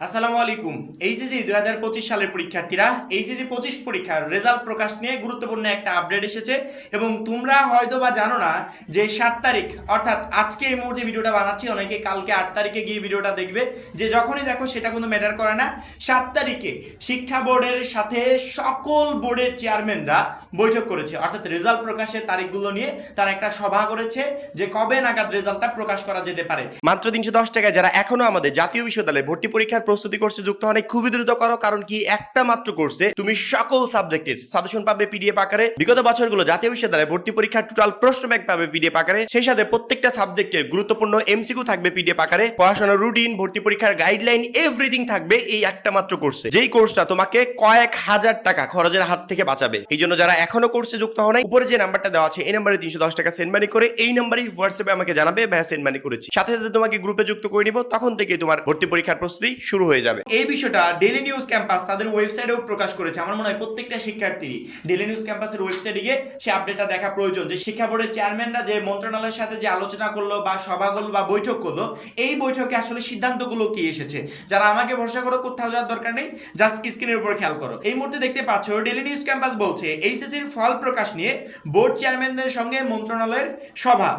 আসসালামু আলাইকুম। এইচএসি দুই হাজার পঁচিশ সালের পরীক্ষার্থীরা এইচএসি পঁচিশ পরীক্ষার রেজাল্ট প্রকাশ নিয়ে গুরুত্বপূর্ণ একটা আপডেট এসেছে এবং তোমরা হয়তো বা জানো না যে সাত তারিখ, অর্থাৎ আজকে এই মুহূর্তে ভিডিওটা বানাচ্ছি, অনেকে কালকে আট তারিখে গিয়ে ভিডিওটা দেখবে যে যখনই দেখো সেটা কোনো ম্যাটার করে না। সাত তারিখে শিক্ষা বোর্ডের সাথে সকল বোর্ডের চেয়ারম্যানরা বৈঠক করেছে, অর্থাৎ রেজাল্ট প্রকাশের তারিখগুলো নিয়ে তারা একটা সভা করেছে যে কবে নাগাদ রেজাল্টটা প্রকাশ করা যেতে পারে। মাত্র তিনশো দশ টাকায় যারা এখনও আমাদের জাতীয় বিশ্ববিদ্যালয়ে ভর্তি পরীক্ষার প্রস্তুতি কোর্সে যুক্ত হন খুবই দ্রুত করো কারণ কি একটা মাত্র কোর্সে তুমি সকল সাবজেক্টের সাজেশন পাবে পিডিএফ আকারে। বিগত বছরগুলো জাতীয় বিশ্ববিদ্যালয়ে ভর্তি পরীক্ষার টোটাল প্রশ্ন ব্যাংক পাবে পিডিএফ আকারে। সেই সাথে প্রত্যেকটা সাবজেক্টের গুরুত্বপূর্ণ এমসিকিউ থাকবে পিডিএফ আকারে। পড়াশোনার রুটিন ভর্তি পরীক্ষার গাইডলাইন এভরিথিং থাকবে এই একটা মাত্র কোর্সে যেই কোর্সটা তোমাকে কয়েক হাজার টাকা খরচের হাত থেকে বাঁচাবে। এই জন্য যারা এখনও কোর্সে যুক্ত নাই, উপরে যে নাম্বারটা দেওয়া আছে এই নাম্বারে তিনশো দশ টাকা সেন্ড মানি করে এই নাম্বারই হোয়াটসঅ্যাপে আমাকে জানাবে ভাইয়া সেন্ড মানি করেছি। সাথে সাথে তোমাকে গ্রুপে যুক্ত করে নিব তখন থেকে তোমার ভর্তি পরীক্ষার প্রস্তুতি শুরু হয়ে যাবে। এই বিষয়টা ডেলি নিউজ ক্যাম্পাস তাদের ওয়েবসাইটেও প্রকাশ করেছে। আমার মনে হয় প্রত্যেকটা শিক্ষার্থী ডেলি নিউজ ক্যাম্পাসের ওয়েবসাইটে গিয়ে সে আপডেটটা দেখা প্রয়োজন। যে শিক্ষা বোর্ডের চেয়ারম্যানরা যে মন্ত্রণালয়ের সাথে যে আলোচনা করল বা সভা করল বা বৈঠক করল, এই বৈঠকে আসলে সিদ্ধান্তগুলো কি এসেছে? যারা আমাকে ভরসা করো, কোথাও যাওয়ার দরকার নেই জাস্ট স্ক্রিনের উপর খেয়াল করো। এই মুহূর্তে দেখতে পাচ্ছ ডেলি নিউজ ক্যাম্পাস বলছে এইচএসির ফল প্রকাশ নিয়ে বোর্ড চেয়ারম্যানদের সঙ্গে মন্ত্রণালয়ের সভা।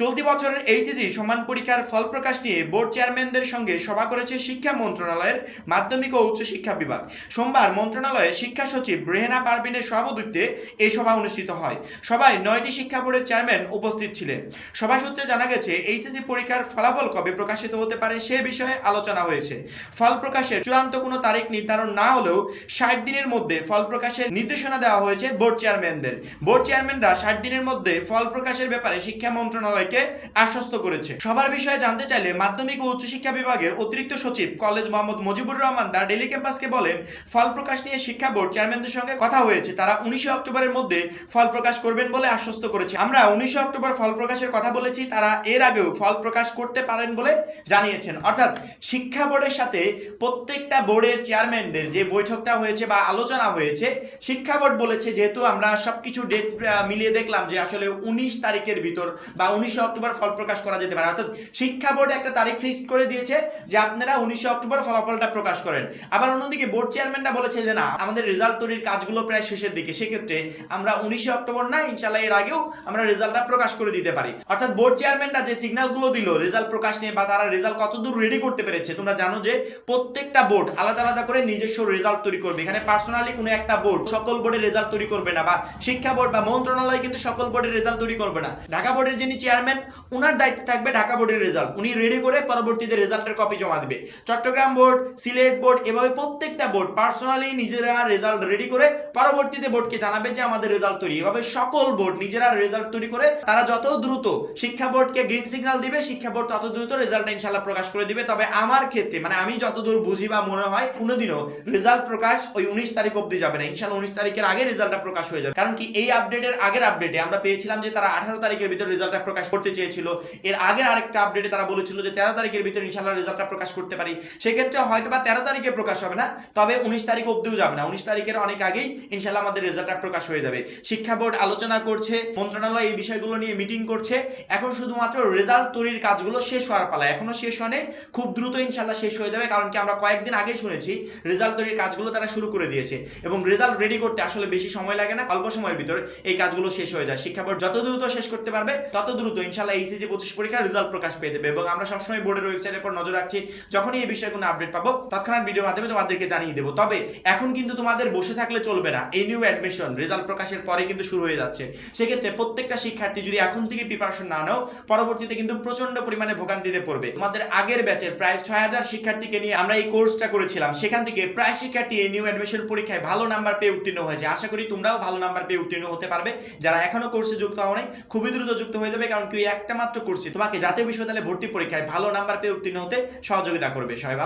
চলতি বছরের এইচএসি সমান পরীক্ষার ফল প্রকাশ নিয়ে বোর্ড চেয়ারম্যানদের সঙ্গে সভা করেছে শিক্ষা মন্ত্রণালয়ের মাধ্যমিক ও উচ্চ শিক্ষা বিভাগ। সোমবার মন্ত্রণালয়ে শিক্ষা সচিব রেহেনা পারভিনের সভাপতিত্বে এই সভা অনুষ্ঠিত হয়। সভায় নয়টি শিক্ষা বোর্ডের চেয়ারম্যান উপস্থিত ছিলেন। সভা সূত্রে জানা গেছে, এইচএসসি পরীক্ষার ফলাফল কবে প্রকাশিত হতে পারে সে বিষয়ে আলোচনা হয়েছে। ফল প্রকাশের চূড়ান্ত কোনো তারিখ নির্ধারণ না হলেও ষাট দিনের মধ্যে ফল প্রকাশের নির্দেশনা দেওয়া হয়েছে বোর্ড চেয়ারম্যানদের। বোর্ড চেয়ারম্যানরা ষাট দিনের মধ্যে ফল প্রকাশের ব্যাপারে শিক্ষা মন্ত্রণালয়কে আশ্বস্ত করেছে। সবার বিষয়ে জানতে চাইলে মাধ্যমিক ও উচ্চশিক্ষা বিভাগের অতিরিক্ত সচিব college Mohammad Mujibur Rahman the daily ক্যাম্পাসকে বলেন, ফল প্রকাশ নিয়ে শিক্ষা বোর্ড চেয়ারম্যানদের সঙ্গে কথা হয়েছে। তারা উনিশে অক্টোবরের মধ্যে ফল প্রকাশ করবেন বলে আশ্বস্ত করেছে। আমরা উনিশে অক্টোবর ফল প্রকাশের কথা বলেছি, তারা এর আগেও ফল প্রকাশ করতে পারেন বলে জানিয়েছেন। অর্থাৎ শিক্ষা বোর্ডের সাথে প্রত্যেকটা বোর্ডের চেয়ারম্যানদের যে বৈঠকটা হয়েছে বা আলোচনা হয়েছে, শিক্ষা বোর্ড বলেছে যেহেতু আমরা সবকিছু ডেট মিলিয়ে দেখলাম যে আসলে উনিশ তারিখের ভিতর বা উনিশে অক্টোবর ফল প্রকাশ করা যেতে পারে। অর্থাৎ শিক্ষা বোর্ড একটা তারিখ ফিক্সড করে দিয়েছে যে আপনারা উনিশে অক্টোবর ফলাফলটা প্রকাশ করেন। আবার অন্যদিকে বোর্ড চেয়ারম্যানরা বলেছে যে, না, আমাদের রেজাল্ট তৈরির কাজগুলো প্রায় শেষের দিকে। সেক্ষেত্রে আমরা উনিশে অক্টোবর না ইনশাল্লাহ এর আগেও আমরা রেজাল্টটা প্রকাশ করে দিতে পারি। অর্থাৎ বোর্ড চেয়ারম্যানরা যে সিগন্যালগুলো দিল রেজাল্ট প্রকাশ নিয়ে, বা তারা রেজাল্ট কতদূর রেডি করতে পেরেছে, তোমরা জানো যে, প্রত্যেকটা বোর্ড আলাদা আলাদা করে নিজস্ব রেজাল্ট তৈরি করবে। এখানে পার্সোনালি কোনো একটা বোর্ড সকল বোর্ডের রেজাল্ট তৈরি করবে না, বা শিক্ষা বোর্ড বা মন্ত্রণালয় কিন্তু সকল বোর্ডের রেজাল্ট তৈরি করবে না। ঢাকা বোর্ডের যিনি চেয়ারম্যান উনার দায়িত্বে থাকবে ঢাকা বোর্ডের রেজাল্ট উনি রেডি করে পরবর্তীতে রেজাল্টের কপি জমা দেবে। চট্টগ্রাম বোর্ড সিলেট বোর্ড এভাবে প্রত্যেকটা বোর্ড পার্সোনালি নিজেরা রেজাল্ট রেডি করে পরবর্তীতে বোর্ডকে জানাবে যে আমাদের রেজাল্ট তৈরি। এভাবে সকল বোর্ড নিজেরা রেজাল্ট তৈরি করে তারা যত দ্রুত শিক্ষা বোর্ডকে গ্রিন সিগন্যাল দিবে, শিক্ষা বোর্ড তত দ্রুত রেজাল্ট ইনশাল্লাহ প্রকাশ করে দিবে। তবে আমার ক্ষেত্রে মানে আমি যতদূর বুঝি বা মনে হয়, কোনোদিনও রেজাল্ট প্রকাশ ওই উনিশ তারিখ অব্দি যাবে না। ইনশাল্লাহ উনিশ তারিখের আগে রেজাল্টটা প্রকাশ হয়ে যাবে। কারণ কি এই আপডেটের আগের আপডেটে আমরা পেয়েছিলাম যে তারা আঠারো তারিখের ভিতরে রেজাল্টটা প্রকাশ করতে চেয়েছিল। এর আগের আরেকটা আপডেটে তারা বলেছিল যে তেরো তারিখের ভিতর ইনশাল্লাহ রেজাল্টটা প্রকাশ করতে পারি। সেক্ষেত্রে হয়তো বা তেরো তারিখে প্রকাশ হবে না, তবে উনিশ তারিখ অবধিও যাবে না। উনিশ তারিখের অনেক আগেই ইনশাল্লাহ আমাদের রেজাল্টটা প্রকাশ হয়ে যাবে। শিক্ষা বোর্ড আলোচনা করছে, মন্ত্রণালয় এই বিষয়গুলো নিয়ে মিটিং করছে। এখন শুধুমাত্র রেজাল্ট তৈরির কাজগুলো শেষ হওয়ার পালা, এখনও শেষ হয়নি। খুব দ্রুত ইনশাল্লাহ শেষ হয়ে যাবে, কারণ কি আমরা কয়েকদিন আগেই শুনেছি রেজাল্ট তৈরির কাজগুলো তারা শুরু করে দিয়েছে। এবং রেজাল্ট রেডি করতে আসলে বেশি সময় লাগে না, অল্প সময়ের ভিতরে এই কাজগুলো শেষ হয়ে যায়। শিক্ষা বোর্ড যত দ্রুত শেষ করতে পারবে, তত দ্রুত ইনশাল্লাহ এইচএসি পঁচিশ পরীক্ষার রেজাল্ট প্রকাশ পেয়ে দেবে। এবং আমরা সবসময় বোর্ডের ওয়েবসাইটের উপর নজর রাখছি, যখনই এই বিষয়ে কোনো আপডেট পাবো, তৎক্ষণাৎ ভিডিওর মাধ্যমে তোমাদেরকে জানিয়ে দেবো। তবে এখন কিন্তু তোমাদের বসে থাকলে চলবে না। এই নিউ অ্যাডমিশন রেজাল্ট প্রকাশের পরে কিন্তু শুরু হয়ে যাচ্ছে। সেক্ষেত্রে প্রত্যেকটা শিক্ষার্থী যদি এখন থেকে প্রিপারেশন না নাও, পরবর্তীতে কিন্তু প্রচণ্ড পরিমাণে ভোগান্তিতে পড়বে। তোমাদের আগের ব্যাচের প্রায় ছয় হাজার শিক্ষার্থীকে নিয়ে আমরা এই কোর্সটা করেছিলাম। সেখান থেকে প্রায় শিক্ষার্থী এই নিউ অ্যাডমিশন পরীক্ষায় ভালো নাম্বার পেয়ে উত্তীর্ণ হয়েছে। আশা করি তোমরাও ভালো নাম্বার পেয়ে উত্তীর্ণ হতে পারবে। যারা এখনও কোর্সে যুক্ত হও নাই, খুবই দ্রুত যুক্ত হয়ে যাবে, কারণ কি একটা মাত্র কোর্সে তোমাকে জাতীয় বিশ্ববিদ্যালয়ে ভর্তি পরীক্ষায় ভালো নাম্বার পেয়ে উত্তীর্ণ হতে সহযোগিতা করবে। সবাই